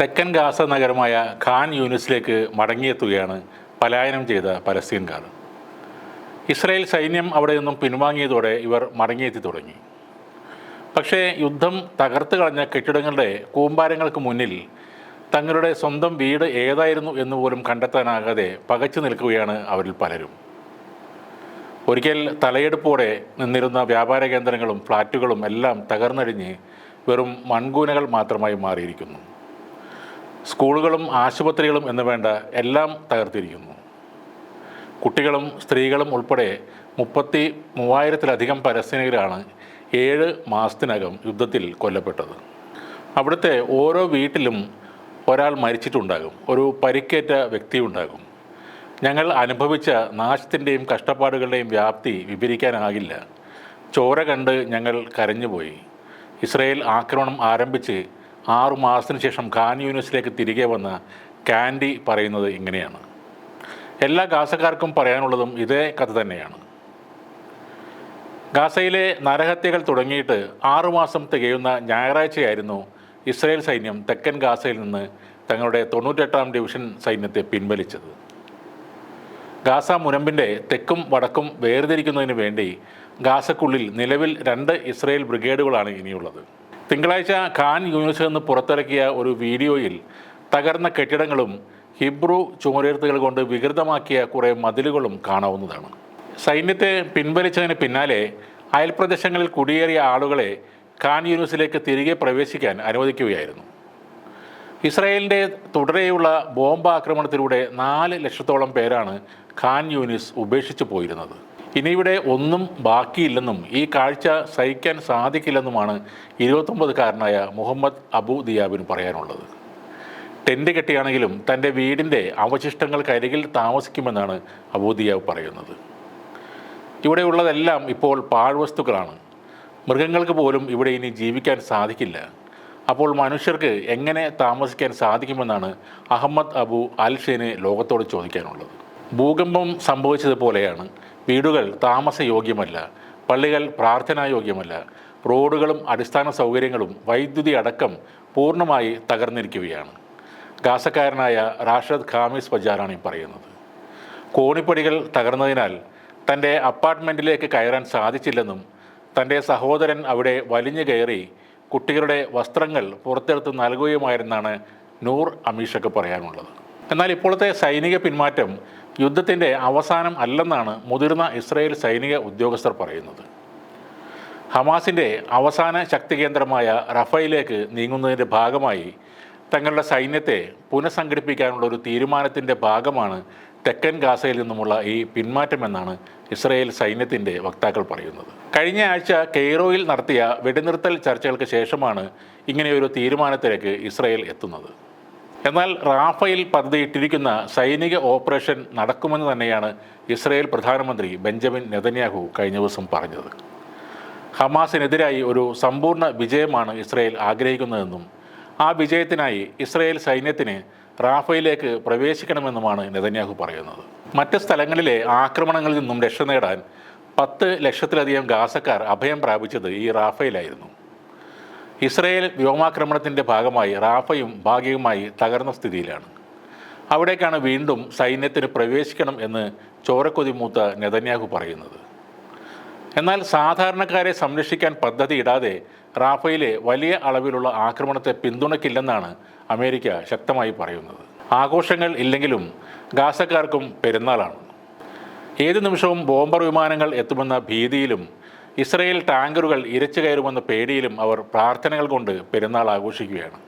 തെക്കൻ ഗാസ നഗരമായ ഖാൻ യൂനിസിലേക്ക് മടങ്ങിയെത്തുകയാണ് പലായനം ചെയ്ത പലസ്തീൻകാർ ഇസ്രായേൽ സൈന്യം അവിടെ നിന്നും പിൻവാങ്ങിയതോടെ ഇവർ മടങ്ങിയെത്തി തുടങ്ങി. പക്ഷേ യുദ്ധം തകർത്ത് കളഞ്ഞ കെട്ടിടങ്ങളുടെ കൂമ്പാരങ്ങൾക്ക് മുന്നിൽ തങ്ങളുടെ സ്വന്തം വീട് ഏതായിരുന്നു എന്ന് പോലും കണ്ടെത്താനാകാതെ പകച്ചു നിൽക്കുകയാണ് അവരിൽ പലരും. ഒരിക്കൽ തലയെടുപ്പോടെ നിന്നിരുന്ന വ്യാപാര കേന്ദ്രങ്ങളും ഫ്ലാറ്റുകളും എല്ലാം തകർന്നടിഞ്ഞ് വെറും മൺകൂനകൾ മാത്രമായി മാറിയിരിക്കുന്നു. സ്കൂളുകളും ആശുപത്രികളും എന്ന് വേണ്ട എല്ലാം തകർത്തിരിക്കുന്നു. കുട്ടികളും സ്ത്രീകളും ഉൾപ്പെടെ മുപ്പത്തി മൂവായിരത്തിലധികം പരസ്യനികരാണ് ഏഴ് മാസത്തിനകം യുദ്ധത്തിൽ കൊല്ലപ്പെട്ടത്. അവിടുത്തെ ഓരോ വീട്ടിലും ഒരാൾ മരിച്ചിട്ടുണ്ടാകും ഒരു പരിക്കേറ്റ വ്യക്തി ഉണ്ടാകും ഞങ്ങൾ അനുഭവിച്ച നാശത്തിന്റെയും കഷ്ടപ്പാടുകളുടെയും വ്യാപ്തി വിവരിക്കാനാകില്ല. ചോര കണ്ട് ഞങ്ങൾ കരഞ്ഞുപോയി. ഇസ്രയേൽ ആക്രമണം ആരംഭിച്ച് ആറു മാസത്തിന് ശേഷം ഖാൻ യൂണിവേഴ്സിലേക്ക് തിരികെ വന്ന കാൻഡി പറയുന്നത് ഇങ്ങനെയാണ്. എല്ലാ ഗാസക്കാർക്കും പറയാനുള്ളതും ഇതേ കഥ തന്നെയാണ്. ഗാസയിലെ നരഹത്യകൾ തുടങ്ങിയിട്ട് ആറുമാസം തികയുന്ന ഞായറാഴ്ചയായിരുന്നു ഇസ്രായേൽ സൈന്യം തെക്കൻ ഗാസയിൽ നിന്ന് തങ്ങളുടെ തൊണ്ണൂറ്റെട്ടാം ഡിവിഷൻ സൈന്യത്തെ പിൻവലിച്ചത്. ഗാസ മുനമ്പിന്റെ തെക്കും വടക്കും വേർതിരിക്കുന്നതിന് വേണ്ടി ഗാസക്കുള്ളിൽ നിലവിൽ രണ്ട് ഇസ്രായേൽ ബ്രിഗേഡുകളാണ് ഇനിയുള്ളത്. തിങ്കളാഴ്ച ഖാൻ യൂണിവേഴ്സിൽ നിന്ന് പുറത്തിറക്കിയ ഒരു വീഡിയോയിൽ തകർന്ന കെട്ടിടങ്ങളും ഹിബ്രു ചുമരെഴുത്തുകൾ കൊണ്ട് വികൃതമാക്കിയ കുറേ മതിലുകളും കാണാവുന്നതാണ്. സൈന്യത്തെ പിൻവലിച്ചതിന് പിന്നാലെ അയൽപ്രദേശങ്ങളിൽ കുടിയേറിയ ആളുകളെ ഖാൻ യൂണിവേഴ്സിലേക്ക് തിരികെ പ്രവേശിക്കാൻ അനുവദിക്കുകയായിരുന്നു. ഇസ്രായേലിന്റെ തുടരെയുള്ള ബോംബ് ആക്രമണത്തിലൂടെ നാല് ലക്ഷത്തോളം പേരാണ് ഖാൻ യൂനിസ് ഉപേക്ഷിച്ചു പോയിരുന്നത്. ഇനി ഇവിടെ ഒന്നും ബാക്കിയില്ലെന്നും ഈ കാഴ്ച സഹിക്കാൻ സാധിക്കില്ലെന്നുമാണ് ഇരുപത്തൊമ്പതുകാരനായ മുഹമ്മദ് അബു ദിയാബിന് പറയാനുള്ളത്. ടെന്റ് കെട്ടിയാണെങ്കിലും തന്റെ വീടിന്റെ അവശിഷ്ടങ്ങൾക്കരികിൽ താമസിക്കുമെന്നാണ് അബു ദിയാബ് പറയുന്നത്. ഇവിടെയുള്ളതെല്ലാം ഇപ്പോൾ പാഴ്വസ്തുക്കളാണ്. മൃഗങ്ങൾക്ക് പോലും ഇവിടെ ഇനി ജീവിക്കാൻ സാധിക്കില്ല. അപ്പോൾ മനുഷ്യർക്ക് എങ്ങനെ താമസിക്കാൻ സാധിക്കുമെന്നാണ് അഹമ്മദ് അബു അൽ ഷെയ്ന് ലോകത്തോട് ചോദിക്കാനുള്ളത്. ഭൂകമ്പം സംഭവിച്ചതുപോലെയാണ് വീടുകൾ താമസയോഗ്യമല്ല പള്ളികൾ പ്രാർത്ഥനായോഗ്യമല്ല റോഡുകളും അടിസ്ഥാന സൗകര്യങ്ങളും വൈദ്യുതി അടക്കം പൂർണമായി തകർന്നിരിക്കുകയാണ്. ഗാസക്കാരനായ റാഷദ് ഖാമിസ് ബജാറാണ് ഈ പറയുന്നത്. കോണിപ്പടികൾ തകർന്നതിനാൽ തന്റെ അപ്പാർട്ട്മെന്റിലേക്ക് കയറാൻ സാധിച്ചില്ലെന്നും തന്റെ സഹോദരൻ അവിടെ വലിഞ്ഞു കയറി കുട്ടികളുടെ വസ്ത്രങ്ങൾ പുറത്തെടുത്ത് നൽകുകയുമായിരുന്നാണ് നൂർ അമീഷക്ക് പറയാനുള്ളത്. എന്നാൽ ഇപ്പോഴത്തെ സൈനിക പിന്മാറ്റം യുദ്ധത്തിന്റെ അവസാനം അല്ലെന്നാണ് മുതിർന്ന ഇസ്രയേൽ സൈനിക ഉദ്യോഗസ്ഥർ പറയുന്നത്. ഹമാസിന്റെ അവസാന ശക്തി കേന്ദ്രമായ റഫയിലേക്ക് നീങ്ങുന്നതിന്റെ ഭാഗമായി തങ്ങളുടെ സൈന്യത്തെ പുനഃസംഘടിപ്പിക്കാനുള്ള ഒരു തീരുമാനത്തിന്റെ ഭാഗമാണ് തെക്കൻ ഗാസയിൽ നിന്നുമുള്ള ഈ പിന്മാറ്റമെന്നാണ് ഇസ്രയേൽ സൈന്യത്തിന്റെ വക്താക്കൾ പറയുന്നത്. കഴിഞ്ഞ ആഴ്ച കെയ്റോയിൽ നടത്തിയ വെടിനിർത്തൽ ചർച്ചകൾക്ക് ശേഷമാണ് ഇങ്ങനെയൊരു തീരുമാനത്തിലേക്ക് ഇസ്രയേൽ എത്തുന്നത്. എന്നാൽ റാഫയിൽ പദ്ധതിയിട്ടിരിക്കുന്ന സൈനിക ഓപ്പറേഷൻ നടക്കുമെന്ന് തന്നെയാണ് ഇസ്രായേൽ പ്രധാനമന്ത്രി ബെഞ്ചമിൻ നെതന്യാഹു കഴിഞ്ഞ ദിവസം പറഞ്ഞത്. ഹമാസിനെതിരായി ഒരു സമ്പൂർണ വിജയമാണ് ഇസ്രായേൽ ആഗ്രഹിക്കുന്നതെന്നും ആ വിജയത്തിനായി ഇസ്രായേൽ സൈന്യത്തിന് റാഫയിലേക്ക് പ്രവേശിക്കണമെന്നുമാണ് നെതന്യാഹു പറയുന്നത്. മറ്റ് സ്ഥലങ്ങളിലെ ആക്രമണങ്ങളിൽ നിന്നും രക്ഷ നേടാൻ പത്ത് ലക്ഷത്തിലധികം ഗാസക്കാർ അഭയം പ്രാപിച്ചത് ഈ റാഫയിലായിരുന്നു. ഇസ്രയേൽ വ്യോമാക്രമണത്തിന്റെ ഭാഗമായി റാഫയും ഭാഗികമായി തകർന്ന സ്ഥിതിയിലാണ്. അവിടേക്കാണ് വീണ്ടും സൈന്യത്തിന് പ്രവേശിക്കണം എന്ന് ചോരക്കൊതി മൂത്ത നെതന്യാഹു പറയുന്നത്. എന്നാൽ സാധാരണക്കാരെ സംരക്ഷിക്കാൻ പദ്ധതി ഇടാതെ റാഫയിലെ വലിയ അളവിലുള്ള ആക്രമണത്തെ പിന്തുണയ്ക്കില്ലെന്നാണ് അമേരിക്ക ശക്തമായി പറയുന്നത്. ആഘോഷങ്ങൾ ഇല്ലെങ്കിലും ഗാസക്കാർക്കും പെരുന്നാളാണ്. ഏത് നിമിഷവും ബോംബർ വിമാനങ്ങൾ എത്തുമെന്ന ഭീതിയിലും ഇസ്രയേൽ ടാങ്കറുകൾ ഇരച്ചു കയറുമെന്ന പേടിയിലും അവർ പ്രാർത്ഥനകൾ കൊണ്ട് പെരുന്നാൾ ആഘോഷിക്കുകയാണ്.